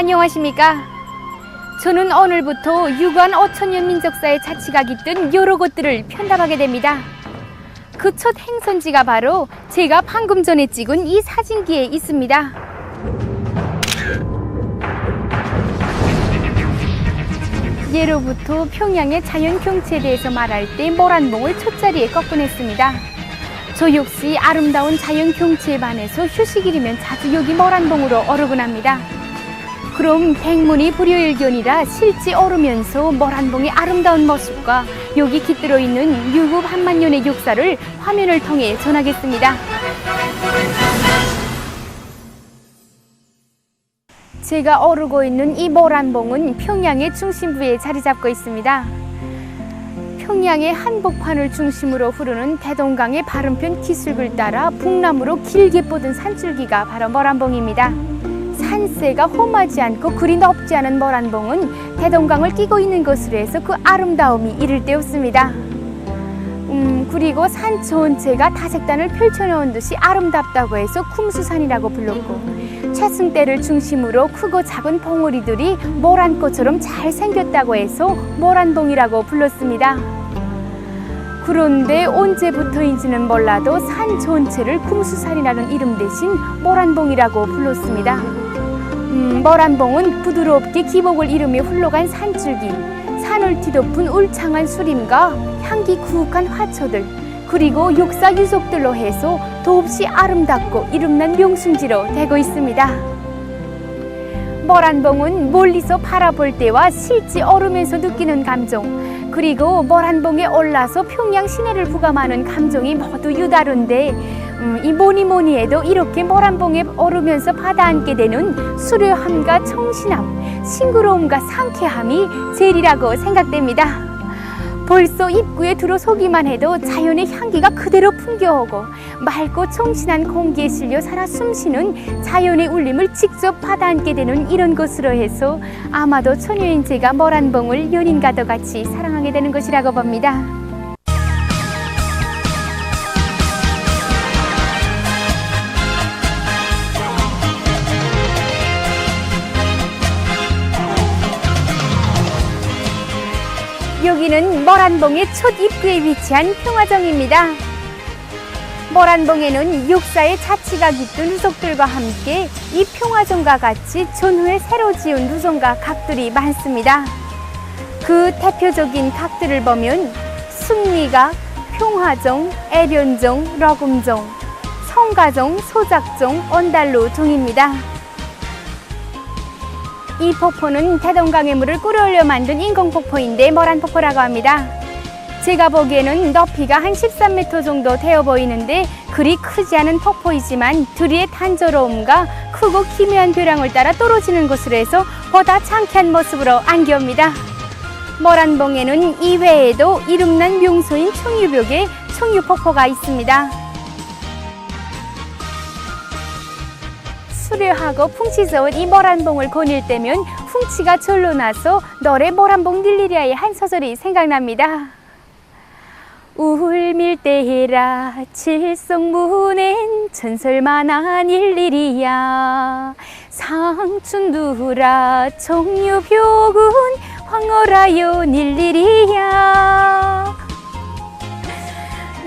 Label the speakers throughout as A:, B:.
A: 안녕하십니까? 저는 오늘부터 유관 5천년 민족사의 자치가 깃든 여러 곳들을 편답하게 됩니다. 그 첫 행선지가 바로 제가 방금 전에 찍은 이 사진기에 있습니다. 예로부터 평양의 자연 경치에 대해서 말할 때 모란봉을 첫자리에 꺾어냈습니다. 저 역시 아름다운 자연 경치에 반해서 휴식일이면 자주 여기 모란봉으로 어르곤 합니다. 그럼 백문이 불여일견이라 실제 오르면서 모란봉의 아름다운 모습과 여기 깃들어 있는 유급 한만 년의 역사를 화면을 통해 전하겠습니다. 제가 오르고 있는 이 모란봉은 평양의 중심부에 자리 잡고 있습니다. 평양의 한복판을 중심으로 흐르는 대동강의 바른편 기슭을 따라 북남으로 길게 뻗은 산줄기가 바로 모란봉입니다. 산세가 험하지 않고 그리 넓지 않은 모란봉은 대동강을 끼고 있는 것으로 해서 그 아름다움이 이를 데 없습니다. 음, 그리고 산 전체가 다색단을 펼쳐놓은 듯이 아름답다고 해서 쿰수산이라고 불렀고 최승대를 중심으로 크고 작은 봉우리들이 모란꽃처럼 잘 생겼다고 해서 모란봉이라고 불렀습니다. 그런데 언제부터인지는 몰라도 산 전체를 쿰수산이라는 이름 대신 모란봉이라고 불렀습니다. 음, 모란봉은 부드럽게 기복을 이루며 흘러간 산줄기, 산을 뒤덮은 울창한 수림과 향기 구욱한 화초들, 그리고 역사 유속들로 해서 더없이 아름답고 이름난 명승지로 되고 있습니다. 모란봉은 멀리서 바라볼 때와 실제 오르면서 느끼는 감정, 그리고 모란봉에 올라서 평양 시내를 부감하는 감정이 모두 유다른데 음, 이 뭐니 뭐니 해도 이렇게 모란봉에 오르면서 받아안게 되는 수려함과 청신함, 싱그러움과 상쾌함이 제일이라고 생각됩니다. 벌써 입구에 들어서기만 해도 자연의 향기가 그대로 풍겨오고 맑고 청신한 공기에 실려 살아 숨쉬는 자연의 울림을 직접 받아안게 되는 이런 것으로 해서 아마도 처녀인 제가 모란봉을 연인과도 같이 사랑하게 되는 것이라고 봅니다. 여기는 모란봉의 첫 입구에 위치한 평화정입니다. 모란봉에는 역사의 자치가 깃든 누석들과 함께 이 평화정과 같이 전후에 새로 지은 누성과 각들이 많습니다. 그 대표적인 각들을 보면 승리각, 평화정, 애련정, 러금정, 성가정, 소작정, 언달로 정입니다. 이 폭포는 대동강의 물을 끌어올려 만든 인공폭포인데 모란폭포라고 합니다. 제가 보기에는 높이가 한 13m 정도 되어 보이는데 그리 크지 않은 폭포이지만 들이의 단조로움과 크고 기묘한 벼랑을 따라 떨어지는 것으로 해서 보다 창쾌한 모습으로 안겨옵니다. 모란봉에는 이외에도 이름난 명소인 청유벽에 청유폭포가 있습니다. 수려하고 풍치스러운 이 모란봉을 거닐 때면 훔치가 절로 나서 노래 모란봉 닐리리아의 한 소절이 생각납니다. 울밀대라 칠성문엔 전설만한 일일이야 상춘두라 정유벽은 황홀하여 닐일이야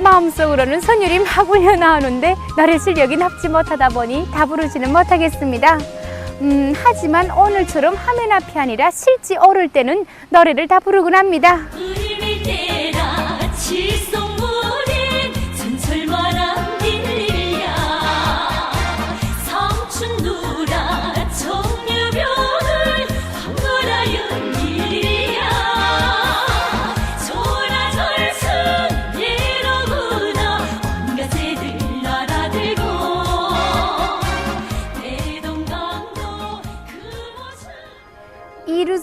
A: 마음속으로는 선율이 막 울려나오는데 노래 실력이 nap지 못하다 보니 다 부르지는 못하겠습니다. 음, 하지만 오늘처럼 화면 앞이 아니라 실제 오를 때는 노래를 다 부르곤 합니다.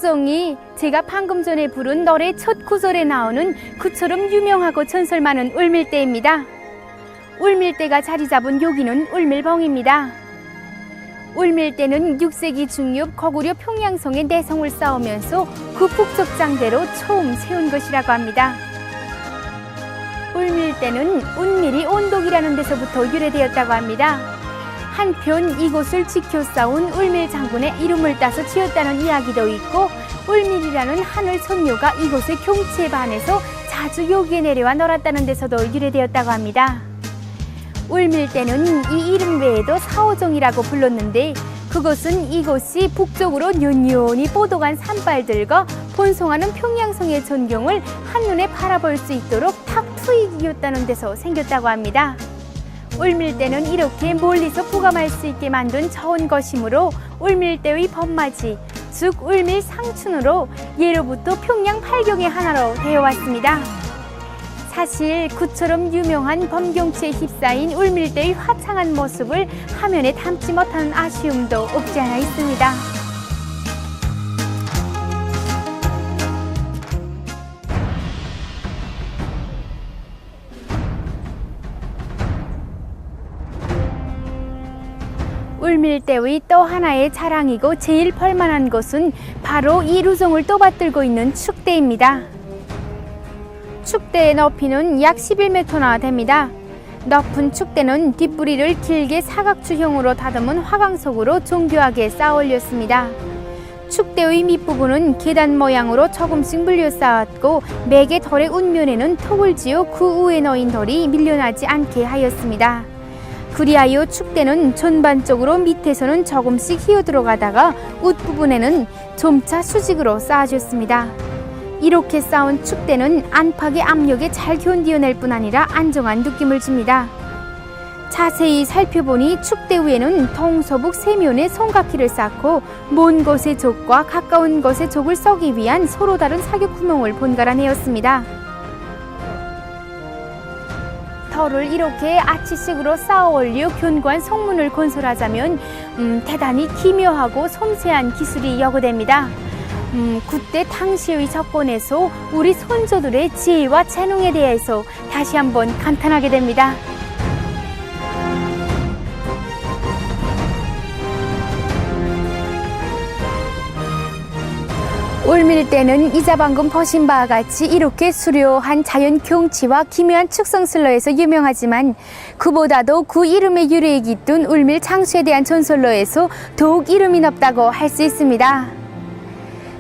A: 이루송이 제가 방금 전에 부른 노래 첫 구절에 나오는 그처럼 유명하고 전설 많은 울밀대입니다. 울밀대가 자리 잡은 여기는 울밀봉입니다. 울밀대는 6세기 중엽 거구려 평양성의 내성을 쌓으면서 그 북적장대로 처음 세운 것이라고 합니다. 울밀대는 운밀이 온독이라는 데서부터 유래되었다고 합니다. 한편 이곳을 지켜 싸운 울밀 장군의 이름을 따서 지었다는 이야기도 있고 울밀이라는 하늘 선녀가 이곳의 경치에 반해서 자주 여기에 내려와 놀았다는 데서도 유래되었다고 합니다. 울밀 때는 이 이름 외에도 사오정이라고 불렀는데 그것은 이곳이 북쪽으로 연연히 뻗어간 산발들과 본송하는 평양성의 전경을 한눈에 바라볼 수 있도록 탁 트이기였다는 데서 생겼다고 합니다. 울밀대는 이렇게 멀리서 부감할 수 있게 만든 저온 것이므로 울밀대의 범맞이, 즉 울밀 상춘으로 예로부터 평양 팔경의 하나로 되어 왔습니다. 사실 그처럼 유명한 범경치에 휩싸인 울밀대의 화창한 모습을 화면에 담지 못하는 아쉬움도 없지 않아 있습니다. 울밀대의 또 하나의 자랑이고 제일 펄만한 곳은 바로 이 루송을 떠받들고 있는 축대입니다. 축대의 높이는 약 11m나 됩니다. 높은 축대는 뒷부리를 길게 사각추형으로 다듬은 화강석으로 정교하게 쌓아 올렸습니다. 축대의 밑부분은 계단 모양으로 조금씩 물려 쌓았고 매개 덜의 운면에는 턱을 지어 그 위에 놓인 돌이 밀려나지 않게 하였습니다. 그리하여 축대는 전반적으로 밑에서는 조금씩 휘어 들어가다가 웃부분에는 점차 수직으로 쌓아졌습니다. 이렇게 쌓은 축대는 안팎의 압력에 잘 견디어낼 뿐 아니라 안정한 느낌을 줍니다. 자세히 살펴보니 축대 위에는 동서북 세면에 손각기를 쌓고 먼 곳의 족과 가까운 곳의 족을 써기 위한 서로 다른 사격 구멍을 번갈아 내었습니다. 털을 이렇게 아치식으로 쌓아 올려 견고한 성문을 건설하자면 음, 대단히 기묘하고 섬세한 기술이 요구됩니다. 음, 그때 당시의 접근에서 우리 선조들의 지혜와 재능에 대해서 다시 한번 감탄하게 됩니다. 울밀대는 이자 방금 보신 바와 같이 이렇게 수려한 자연 경치와 기묘한 축성슬로에서 유명하지만 그보다도 그 이름의 유래에 깃든 울밀 장수에 대한 전설로에서 더욱 이름이 높다고 할 수 있습니다.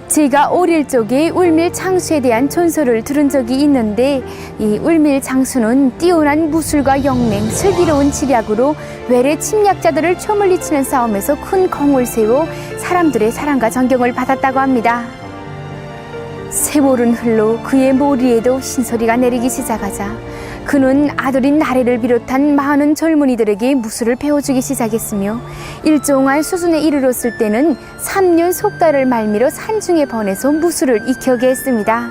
A: 제가 어릴 적에 울밀 장수에 대한 전설을 들은 적이 있는데 이 울밀 장수는 뛰어난 무술과 영맹, 슬기로운 지략으로 외래 침략자들을 쳐물리치는 싸움에서 큰功을 세워 사람들의 사랑과 존경을 받았다고 합니다. 세월은 흘러 그의 머리에도 신소리가 내리기 시작하자 그는 아들인 나래를 비롯한 많은 젊은이들에게 무술을 배워주기 시작했으며 일정한 수준에 이르렀을 때는 3년 속달을 말미로 산중에 보내서 무술을 익혀게 했습니다.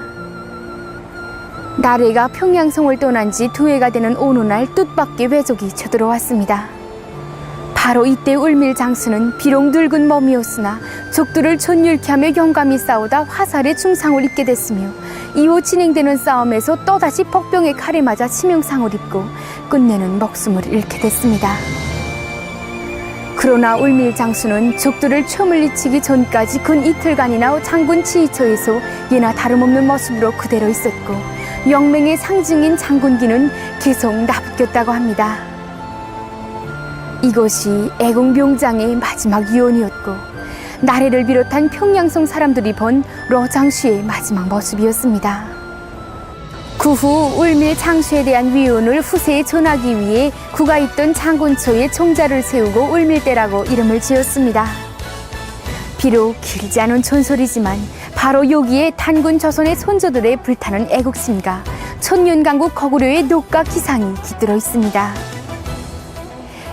A: 나래가 평양성을 떠난 지 두 해가 되는 어느 날 뜻밖의 외족이 쳐들어왔습니다. 바로 이때 울밀 장수는 비록 늙은 몸이었으나 적들을 전율케 하며 용감히 싸우다 화살에 중상을 입게 됐으며 이후 진행되는 싸움에서 또다시 복병의 칼에 맞아 치명상을 입고 끝내는 목숨을 잃게 됐습니다. 그러나 울밀 장수는 적들을 쳐물리치기 전까지 근 이틀간이나 장군 치이처에서 예나 다름없는 모습으로 그대로 있었고 영맹의 상징인 장군기는 계속 나붙겼다고 합니다. 이것이 애공병장의 마지막 유언이었고 나래를 비롯한 평양성 사람들이 본 로장수의 마지막 모습이었습니다. 그 후 울밀 장수에 대한 위언을 후세에 전하기 위해 구가 있던 장군초에 총자를 세우고 울밀대라고 이름을 지었습니다. 비록 길지 않은 전설이지만 바로 여기에 단군 조선의 선조들의 불타는 애국심과 천년강국 거구려의 녹과 기상이 깃들어 있습니다.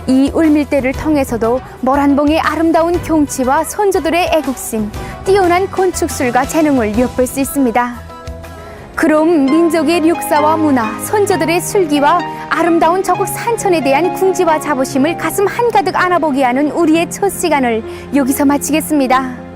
A: 이 울밀대를 통해서도 모란봉의 아름다운 경치와 선조들의 애국심, 뛰어난 건축술과 재능을 엿볼 수 있습니다. 그럼 민족의 역사와 문화, 선조들의 술기와 아름다운 저국 산천에 대한 궁지와 자부심을 가슴 한가득 안아보게 하는 우리의 첫 시간을 여기서 마치겠습니다.